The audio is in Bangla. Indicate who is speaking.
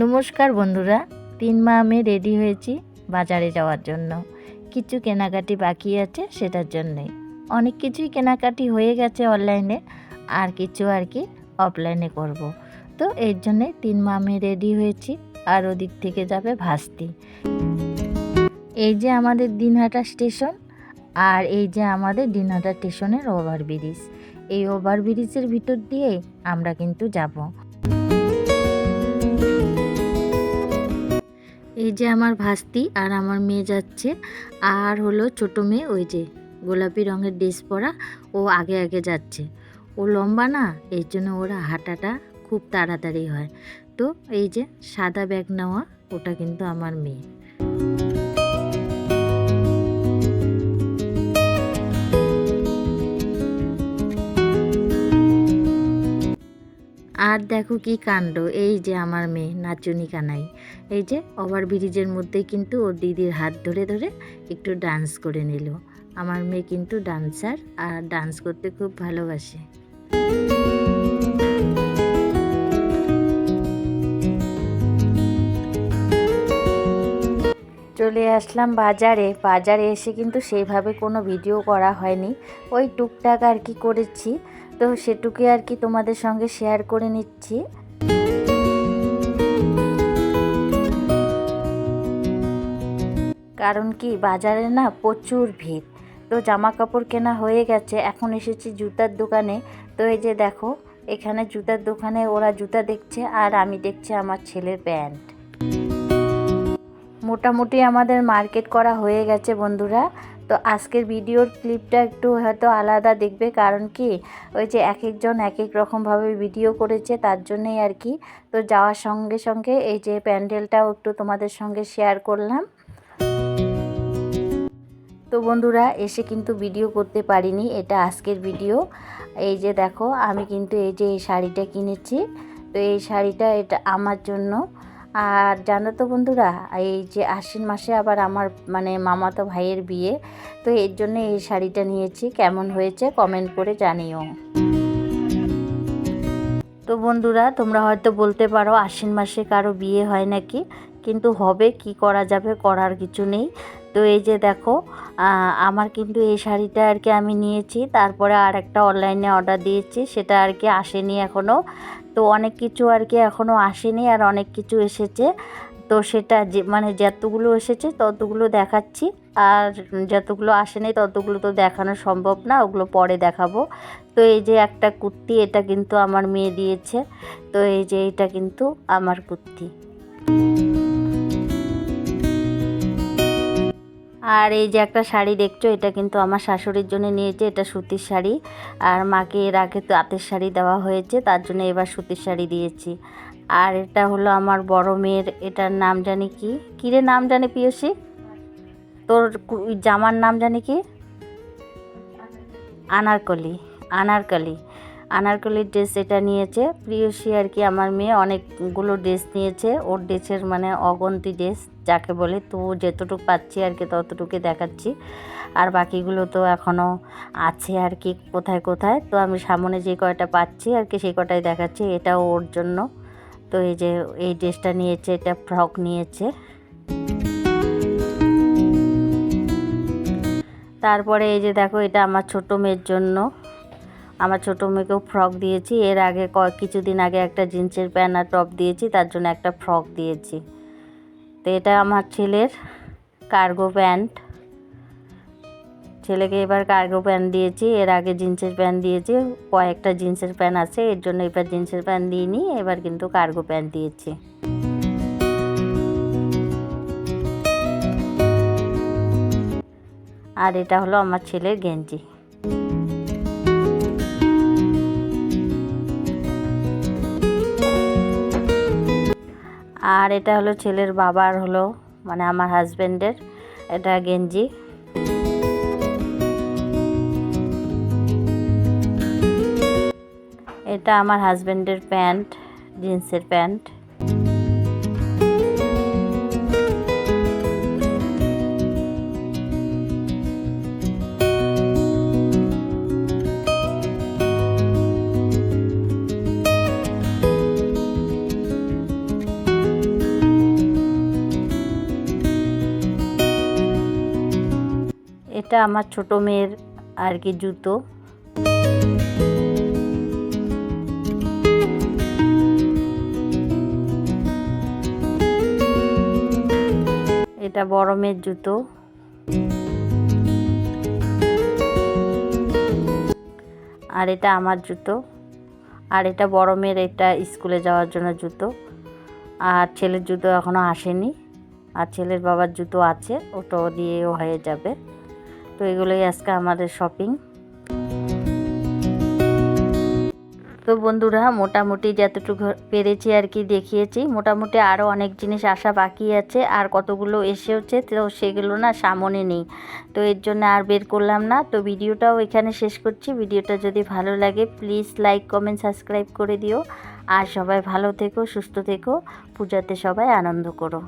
Speaker 1: নমস্কার বন্ধুরা, তিন মা আমি রেডি হয়েছি বাজারে যাওয়ার জন্য। কিছু কেনাকাটি বাকি আছে সেটার জন্যই। অনেক কিছুই কেনাকাটি হয়ে গেছে অনলাইনে, আর কিছু আর কি অফলাইনে করব। তো এর জন্যে তিন মা আমি রেডি হয়েছি, আর ওদিক থেকে যাবে ভাস্তি। এই যে আমাদের দিনহাটা স্টেশন, আর এই যে আমাদের দিনহাটা স্টেশনের ওভার ব্রিজ এই ওভার ব্রিজের ভিতর দিয়ে আমরা কিন্তু যাব। এই যে আমার ভাস্তি আর আমার মেয়ে যাচ্ছে। আর হলো ছোট মেয়ে ওই যে গোলাপি রঙের ড্রেস পরা, ও আগে আগে যাচ্ছে। ও লম্বা না, এর জন্য ওরা হাঁটাটা খুব তাড়াতাড়ি হয়। তো এই যে সাদা ব্যাগ নেওয়া, ওটা কিন্তু আমার মেয়ে। আর দেখো কি কাণ্ড, এই যে আমার মেয়ে নাচুনি কানাই। এই যে ওভার ব্রিজের মধ্যে কিন্তু ওর দিদির হাত ধরে ধরে একটু ডান্স করে নিল। আমার মেয়ে কিন্তু ডান্সার আর ডান্স করতে খুব ভালোবাসে। চলে আসলাম বাজারে। বাজারে এসে কিন্তু সেইভাবে কোনো ভিডিও করা হয়নি। ওই টুকটাক আর কি করেছি। তো সেটুকুই আর কি তোমাদের সঙ্গে শেয়ার করে নিচ্ছি। কারণ কি, বাজারে না প্রচুর ভিড়। তো জামা কাপড় কেনা হয়ে গেছে, এখন এসেছি জুতার দোকানে। তো এই যে দেখো, এখানে জুতার দোকানে ওরা জুতা দেখছে আর আমি দেখছি আমার ছেলের প্যান্ট। মোটামুটি আমাদের মার্কেট করা হয়ে গেছে বন্ধুরা। তো আজকের ভিডিওর ক্লিপটা একটু হয়তো আলাদা দেখবে, কারণ কি? ওই যে এক একজন এক এক রকমভাবে ভিডিও করেছে, তার জন্যই আর কি। তো যাওয়ার সঙ্গে সঙ্গে এই যে প্যান্ডেলটাও একটু তোমাদের সঙ্গে শেয়ার করলাম। তো বন্ধুরা, এসে কিন্তু ভিডিও করতে পারিনি, এটা আজকের ভিডিও এই যে দেখো, আমি কিন্তু এই যে এই শাড়িটা কিনেছি। তো এই শাড়িটা এটা আমার জন্য। আর জানো তো বন্ধুরা, এই যে আশ্বিন মাসে আবার আমার মানে মামাতো ভাইয়ের বিয়ে, তো এর জন্য এই শাড়িটা নিয়েছি। কেমন হয়েছে কমেন্ট করে জানিও। তো বন্ধুরা, তোমরা হয়তো বলতে পারো আশ্বিন মাসে কারও বিয়ে হয় নাকি, কিন্তু হবে কি করা যাবে করার কিছু নেই। তো এই যে দেখো আমার কিন্তু এই শাড়িটা আর কি আমি নিয়েছি, তারপরে আর একটা অনলাইনে অর্ডার দিয়েছি, সেটা আর কি আসেনি এখনও তো অনেক কিছু আর কি এখনও আসেনি আর অনেক কিছু এসেছে। তো সেটা যে মানে যতগুলো এসেছে ততগুলো দেখাচ্ছি। আর যতগুলো আসেনি ততগুলো তো দেখানো সম্ভব না, ওগুলো পরে দেখাবো। তো এই যে একটা কুর্তি, এটা কিন্তু আমার মেয়ে দিয়েছে। তো এই যে এটা কিন্তু আমার কুর্তি। আর এই যে একটা শাড়ি দেখছ, এটা কিন্তু আমার শাশুড়ির জন্য নিয়েছে, এটা সুতির শাড়ি। আর মাকে এর আগে তাঁতের শাড়ি দেওয়া হয়েছে, তার জন্য এবার সুতির শাড়ি দিয়েছি। আর এটা হলো আমার বড় মেয়ের, এটার নাম জানি কি? কিরে নাম জানে পিয়সী? তোর জামার নাম জানি কি? আনারকলি আনারকলি। আনারকলির ড্রেস এটা নিয়েছে। প্রিয়সী আর কি আমার মেয়ে অনেকগুলো ড্রেস নিয়েছে। ওর ড্রেসের মানে অগন্তি ড্রেস যাকে বলে, তো যেতটুকু পাচ্ছি আর কি ততটুকু দেখাচ্ছি। আর বাকিগুলো তো এখনও আছে আর কি কোথায় কোথায়। তো আমি সামনে যে কয়টা পাচ্ছি আর কি সেই কটাই দেখাচ্ছি, এটাও ওর জন্য। তো এই যে এই ড্রেসটা নিয়েছে, এটা ফ্রক নিয়েছে। তারপরে এই যে দেখো, এটা আমার ছোট মেয়ের জন্য। আমার ছোটো মেয়েকেও ফ্রক দিয়েছি। এর আগে কয়েক কিছুদিন আগে একটা জিন্সের প্যান্ট আর টপ দিয়েছি, তার জন্য একটা ফ্রক দিয়েছি। তো এটা আমার ছেলের কার্গো প্যান্ট ছেলেকে এবার কার্গো প্যান্ট দিয়েছি, এর আগে জিন্সের প্যান্ট দিয়েছি, কয়েকটা জিন্সের প্যান্ট আছে, এর জন্য এবার জিন্সের প্যান্ট দিইনি, এবার কিন্তু কার্গো প্যান্ট দিয়েছি। আর এটা হলো আমার ছেলের গেঞ্জি। আর এটা হলো ছেলের বাবার হলো মানে আমার হাজব্যান্ডের এটা গেঞ্জি। এটা আমার হাজব্যান্ডের প্যান্ট, জিন্সের প্যান্ট। এটা আমার ছোট মেয়ের আর কি জুতো। এটা বড় মেয়ের জুতো। আর এটা আমার জুতো। আর এটা বড় মেয়ের এটা স্কুলে যাওয়ার জন্য জুতো। আর ছেলের জুতো এখনও আসেনি। আর ছেলের বাবার জুতো আছে, ওটাও দিয়েও হয়ে যাবে। তো এগুলোই আজকে আমাদের শপিং তো বন্ধুরা, মোটামুটি যতটুকু পেরেছি আর কি দেখিয়েছি। মোটামুটি আরও অনেক জিনিস আসা বাকি আছে, আর কতগুলো এসেওছে তো সেগুলো না সামনে নেই। তো এর জন্য আর বের করলাম না। তো ভিডিওটাও এখানে শেষ করছি। ভিডিওটা যদি ভালো লাগে প্লিজ লাইক কমেন্ট সাবস্ক্রাইব করে দিও। আর সবাই ভালো থেকো, সুস্থ থেকো। পূজাতে সবাই আনন্দ করো।